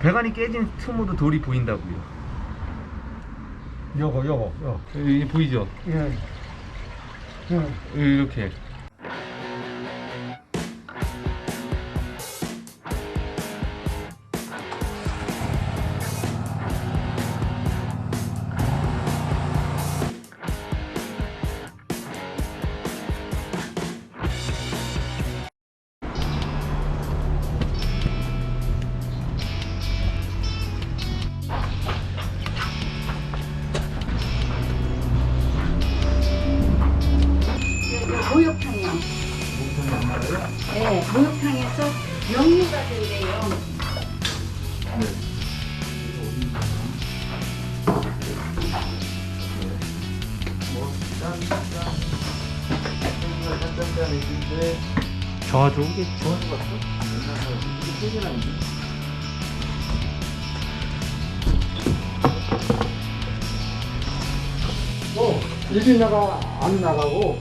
배관이 깨진 틈으로 돌이 보인다고요. 요거 요거 요. 여기 보이죠? 예. 예. 이렇게. 목욕탕이요. 네, 목욕탕에서 영유가 된대요. 정화 좋은 게 좋은 것 같아. 어, 일이 나가 안 나가고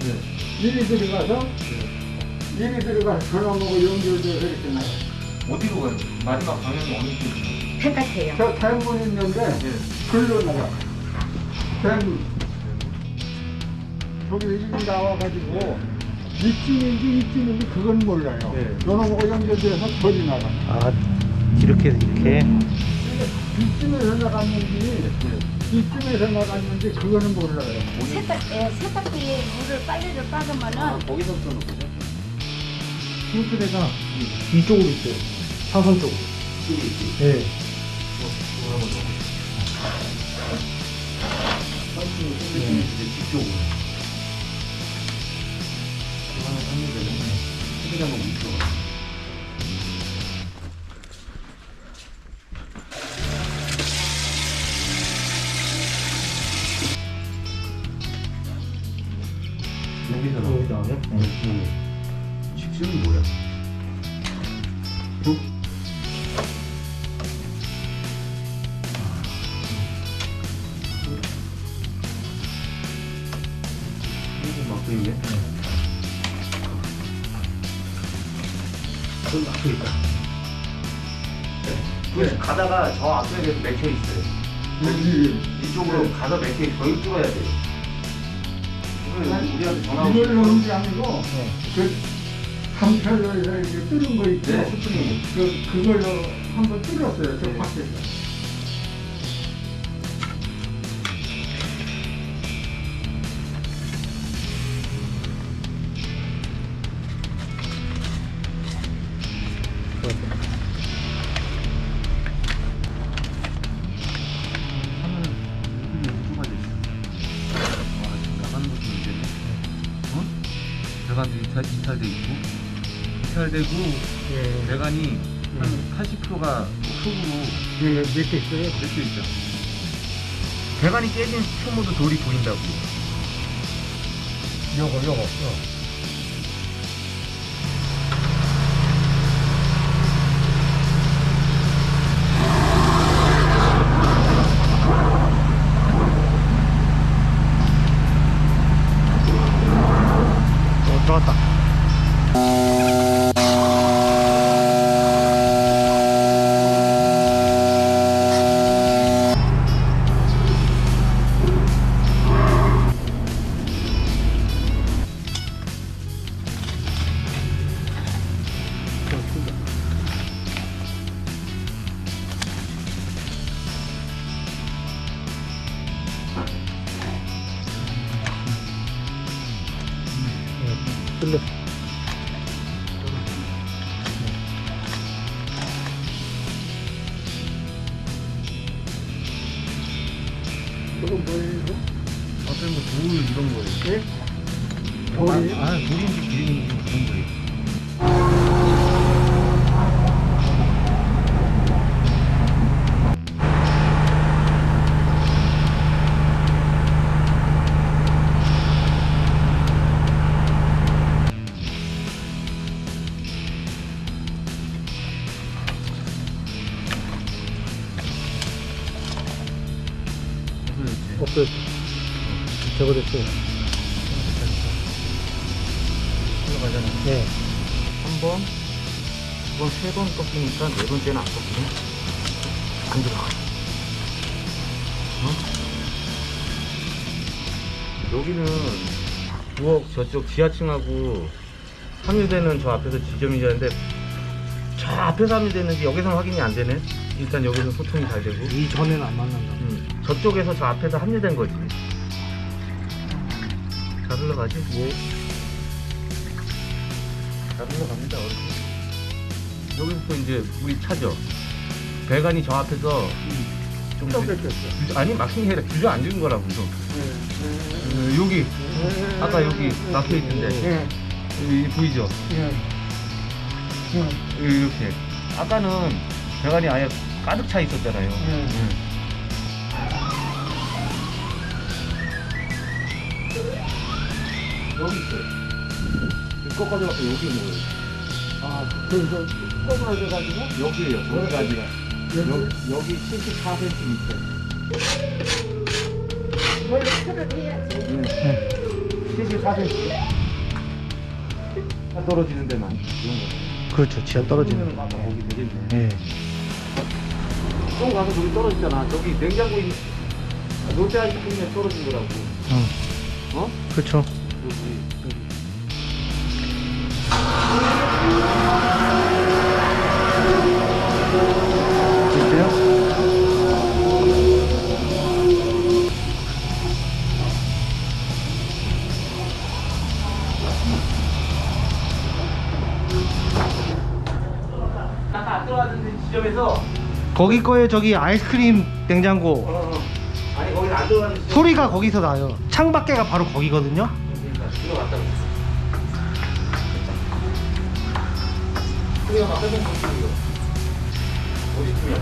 일이 들어가서 일이 들어가서 전화하고 연결돼서 이렇게 나가. 어디로 가요? 마지막 방향이 어느 쪽이요? 바깥에요. 저 대문 있는데 글로 나가. 대문. 저기 일이 나와가지고 이쯤인지 이쯤인지 그건 몰라요. 네. 전화하고 연결돼서 저리 나가. 아 이렇게 이렇게 이쯤에서 나갔는지 이쯤에서 나갔는지 그거는 몰라요. 세탁, 예, 세탁기에 물을 빨래를 빠으면은 거기서부터 놓고요? 싱크대가 이쪽으로 있어요 사선 쪽으로 있지. 예 넣어보세요. 선풍기 선풍기 이제 뒤쪽으로. 위쪽으로. 음. 직수는 뭐야? 이거 막고 있네. 그건 막고 있다. 그 가다가 저 앞에 계속 맥혀 있어요. 여기 이쪽으로 가서 맥혀 있어. 저기 뚫어야 돼요. 그래서 우리한테 전화 이걸 오시면 넣은 게 아니고 그 삼철로 해서 이렇게 뚫은 거 있죠. 네. 그 그걸로 한번 뚫었어요. 저 네. 밖에서. 이탈되고, 예 배관이 한 80%가 흙으로 예, 몇개 있어요. 맺혀 있죠. 배관이 깨진 틈으로 돌이 보인다고요. 요거 요거. 요. 어, 그건 뭐예요? 앞에 뭐 돌 이런 거예요. 예? 돌이 아, 아, 돌인지 기름인지 그런 거예요. 올라가잖아. 예한 번, 두 번, 세 번 꺾이니까 네 번째는 안 꺾이네. 안 들어가. 여기는 부엌 저쪽 지하층하고 함유되는 저 앞에서 지점이 있는데 저 앞에서 함유되는지 여기서는 확인이 안 되네. 일단 여기서 소통이 잘 되고. 이전에는 안 만난다. 음, 저쪽에서 저 앞에서 합류된 거지. 잘 흘러가지? 예. 잘 흘러갑니다, 어르신. 여기서 이제 우리 차죠. 배관이 저 앞에서 좀또 주- 뺏겼어. 주- 아니 막힌 게 아니라 주저앉은 거라고 좀. 어, 여기 아까 여기 막혀 있는데 예, 여기 보이죠? 예. 예. 이렇게 아까는 배관이 아예 가득 차 있었잖아요. 네. 여기 있어요. 이거 가져가서 여기 뭐예요? 아, 그래서 꼬부라져가지고 여기에요. 저기가 아니라 여기? 여, 여기 74cm. 원래 틀을 해야지. 74cm. 다 떨어지는 데만 이런 거. 그렇죠. 지하 떨어지는. 아까 거기 되겠네. 예. 좀 가서 저기 떨어지잖아. 저기 냉장고 있는 롯데아이스크림에 떨어진 거라고. 응. 어? 그렇죠. 아까 안 들어갔던 지점에서 거기 거에 저기 아이스크림 냉장고 어, 어. 아니 거기 안 들어갔는 소리가 거기서 나요. 창밖에가 바로 거기거든요. 들어갔다고. 소리가 막 빼는 소리요. 어디쯤이야?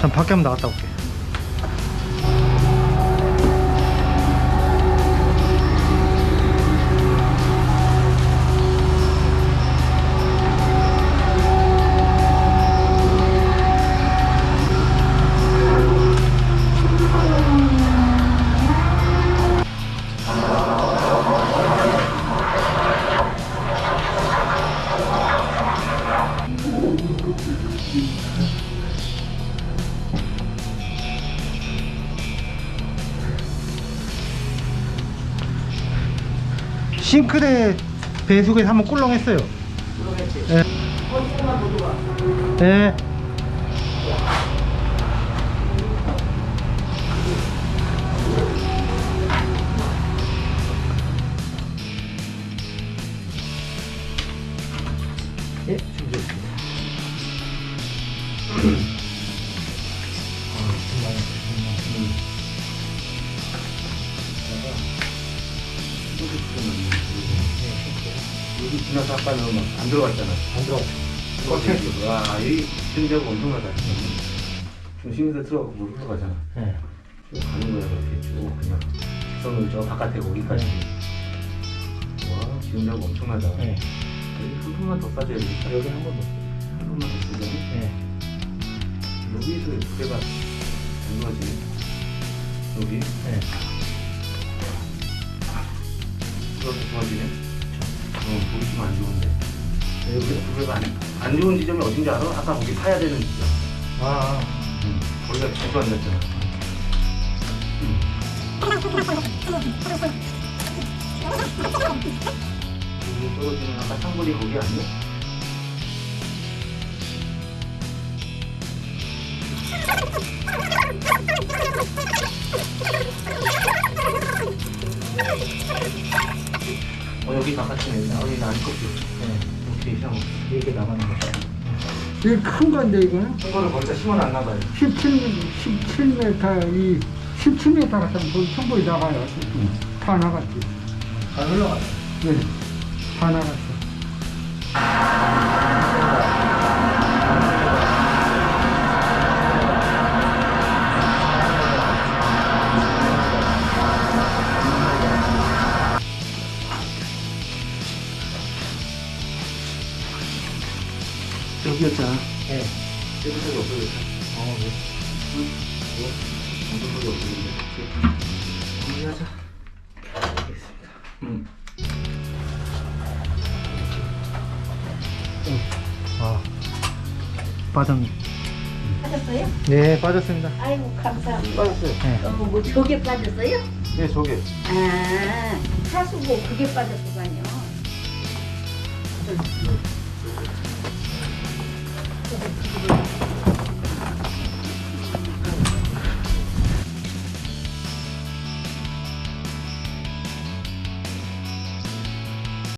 잠 밖에 한번 나갔다 올게. 싱크대 배수구에서 한번 꿀렁했어요. 예. 예. 예, 여기 지나서 아까는 막안 들어갔잖아. 안 들어갔어. 있어. 와, 이 등자가 엄청나다. 중심에서 들어가고 물 흘러가잖아. 예. 쭉 가는 거야, 이렇게 쭉 그냥. 선을 저 바깥에 거기까지. 와, 기운자가 엄청나다. 예. 여기 한 푼만 더 싸줘야 되겠다. 여기 한 번 더. 한 푼만 더 쓰자니? 예. 여기서 무게가 안 좋아지네. 여기. 예. 좋아지네. 어, 보기 좀 안 좋은데. 여기 무게가 안, 안 좋은 지점이 어딘지 알아? 아까 거기 사야 되는 지점. 아. 응. 거기가 자주 앉았잖아. 응. 여기 떨어지는 아까 창고리 거기 아니야? 어 여기 바깥이네. 아, 여기 안 꺾여. 네. 오케이 형. 이렇게 나가는 거. 이게 큰 건데 이거는 큰 거를 거기다 심어놨나 봐요. 17, 17m 이 17m 같으면 거기 충분히 나가요. 다 나갔지. 잘 흘러가네. 네, 다 나갔어. 아, 빠졌네. 빠졌어요? 네, 빠졌습니다. 아이고, 감사합니다. 빠졌어요. 네. 어, 뭐 조개 빠졌어요? 네, 조개. 아, 사수고 뭐 그게 빠졌구만요. 음.